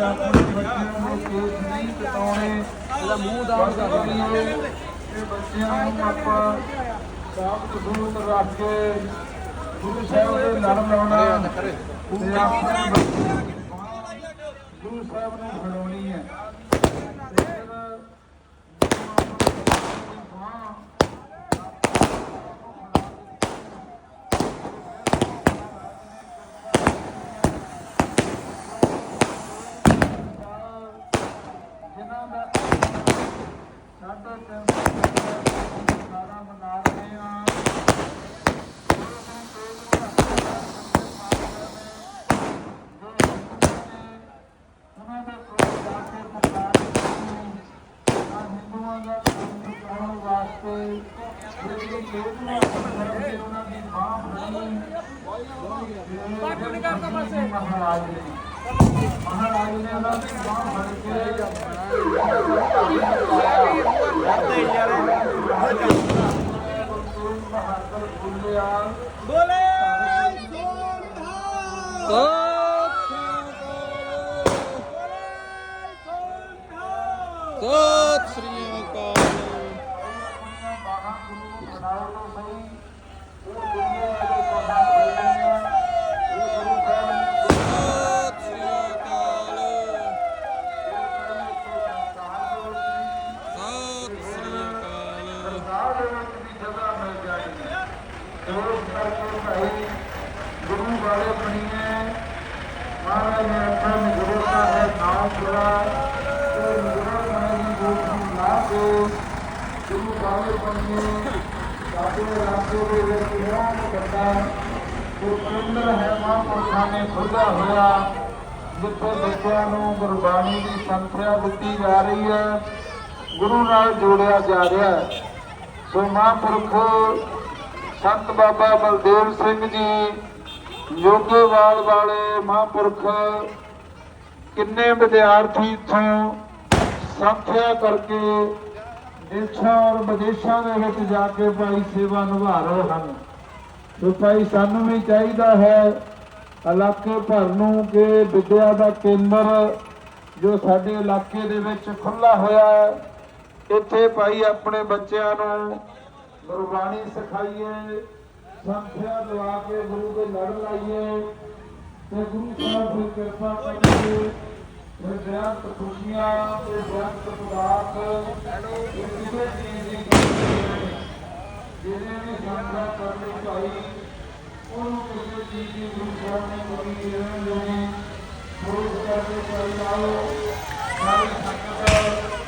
ਆਪਣੇ ਬੱਚਿਆਂ ਨੂੰ ਕੇਸ ਨਹੀਂ ਕਟਾਉਣੇ ਇਹਦਾ ਮੂੰਹ ਦਾਨ ਕਰ ਕਰੀਏ ਇਹ ਬੱਚਿਆਂ ਨੂੰ ਆਪਾਂ ਸਾਫ਼ ਸੁਥਰਾ ਰੱਖ ਕੇ ਗੁਰੂ ਸਾਹਿਬ ਦੇ ਲੜ ਲਾਉਣਾ ਤੇ ਆਪਣੇ ਗੁਰੂ ਸਾਹਿਬ ਨੂੰ ਫੜਾਉਣੀ ਹੈ ਤੇ ਫਿਰ ਗੁਰੂ ਆਪਣੇ ਬੱਚਿਆਂ ਦੀ ਬਾਂਹ ਜਿਨ੍ਹਾਂ ਦਾ ਸਾਡਾ ਤਿੰਨ ਸਾਰਾ ਮਨਾ ਰਹੇ ਹਾਂ ਉਹਨਾਂ ਦੇ ਕੋਲ ਜਾ ਕੇ ਪੁਕਾਰ ਆ ਹਿੰਦੂਆਂ ਦਾ ਕੰਮ ਕਰਾਉਣ ਵਾਸਤੇ ਜਿਹੜੀ ਚੇਤਨਾ ਕਰਕੇ ਉਹਨਾਂ ਦੀ ਬਾਹ ਫੜੀ ਬਾਤ ਨਹੀਂ ਕਰਦਾ ਬਸ ਮਹਾਰਾਜ ਨੇ ਉਹਨਾਂ ਦੀ ਬਾਹ ਫੜ ਕੇ ਬੋਲੇ ਸਤਿ ਸ੍ਰੀ ਅਕਾਲ ਆਪਣੀਆਂ ਬਾਹਾਂ ਗੁਰੂ ਨੂੰ ਫੜਾਓ ਤਾਂ ਸਹੀ ਉਹ ਦੁਨੀਆ ਦੇ ਬਾਹਾਂ ਫੜਨੀਆਂ ਇਹ ਗੁਰੂ ਸਾਹਿਬ ਨੇ ਸਤਿ ਸ੍ਰੀ ਅਕਾਲ ਸਤਿ ਸ੍ਰੀ ਅਕਾਲ ਸਰਕਾਰ ਦੇ ਵਿੱਚ ਮਿਲ ਜਾਣੀ ਹੈ ਦੋਸਤ ਕਰਕੇ ਭਾਈ ਗੁਰੂ ਵਾਲੇ ਬਣੀਏ ਮਹਾਰਾਜ ਨੇ ਆਖਿਆ ਗੁਰੂ ਦਾ ਨਾਮ ਸੁਣਾ ਤੇ ਗੁਰੂ ਮਾਈ ਦੀ ਗੋਦ ਨੂੰ ਲਾ ਗੁਰੂ ਵਾਲੇ ਬਣੀਏ ਸਾਡੇ ਇਲਾਕੇ ਦੇ ਵਿੱਚ ਜਿਹੜਾ ਵੱਡਾ ਉਹ ਹੈ ਮਹਾਂਪੁਰਖਾਂ ਨੇ ਖੁੱਲ੍ਹਾ ਹੋਇਆ ਜਿੱਥੇ ਬੱਚਿਆਂ ਨੂੰ ਗੁਰਬਾਣੀ ਦੀ ਸੰਥਿਆ ਦਿੱਤੀ ਜਾ ਰਹੀ ਹੈ ਗੁਰੂ ਨਾਲ ਜੋੜਿਆ ਜਾ ਰਿਹਾ ਹੈ। ਸੋ ਮਹਾਂਪੁਰਖ ਸੰਤ ਬਾਬਾ ਬਲਦੇਵ ਸਿੰਘ ਜੀ ਜੋਗੇਵਾਲ ਵਾਲੇ ਮਹਾਂਪੁਰਖ, ਕਿੰਨੇ ਵਿਦਿਆਰਥੀ ਇੱਥੋਂ ਸੰਥਿਆ ਕਰਕੇ ਦੇਸ਼ਾਂ ਔਰ ਵਿਦੇਸ਼ਾਂ ਦੇ ਵਿੱਚ ਜਾ ਕੇ ਭਾਈ ਸੇਵਾ ਨਿਭਾ ਰਹੇ ਹਨ। ਸੋ ਭਾਈ ਸਾਨੂੰ ਵੀ ਚਾਹੀਦਾ ਹੈ, ਇਲਾਕੇ ਭਰ ਨੂੰ ਕਿ ਵਿਦਿਆ ਦਾ ਕੇਂਦਰ ਜੋ ਸਾਡੇ ਇਲਾਕੇ ਦੇ ਵਿੱਚ ਖੁੱਲਾ ਹੋਇਆ ਹੈ ਇੱਥੇ ਭਾਈ ਆਪਣੇ ਬੱਚਿਆਂ ਨੂੰ ਗੁਰਬਾਣੀ ਸਿਖਾਈਏ, ਸੰਥਿਆ ਦਵਾ ਕੇ ਗੁਰੂ ਦੇ ਲੜ ਲਾਈਏ ਤੇ ਗੁਰੂ ਸਾਹਿਬ ਦੀ ਕਿਰਪਾ ਕਰੀਏ ਤੇ ਖੁਸ਼ੀਆਂ ਤੇ ਬਿਆੰਤ ਪਦਾਰਥ ਕਿਸੇ ਚੀਜ਼ ਦੀ ਜਿਹਨੇ ਵੀ ਸੰਥਿਆ ਕਰਨੀ ਭਾਈ ਉਹਨੂੰ ਕਿਸੇ ਚੀਜ਼ ਦੀ ਗੁਰੂ ਸਾਹਿਬ ਨੇ ਕਮੀ ਨਹੀਂ ਦੇਣੀ। ਰੋਜ਼ ਕਰਦੇ ਭਾਈ ਆਓ ਸਾਰੀ ਸੰਗਤ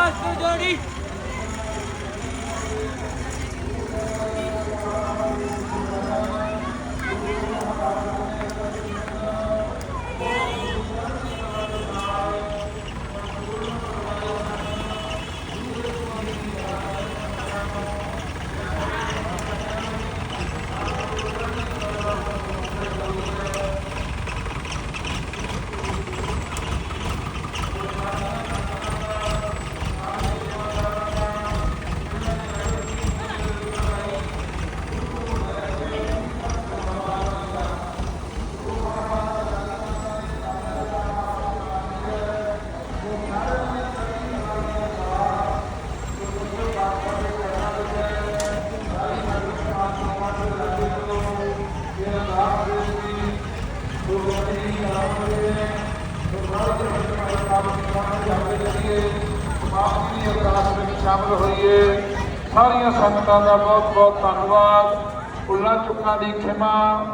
Abbas Nodori ਸ਼ਾਮਲ ਹੋਈਏ। ਸਾਰੀਆਂ ਸੰਗਤਾਂ ਦਾ ਬਹੁਤ ਬਹੁਤ ਧੰਨਵਾਦ। ਭੁੱਲਾਂ ਚੁੱਕਾਂ ਦੀ ਖਿਮਾ।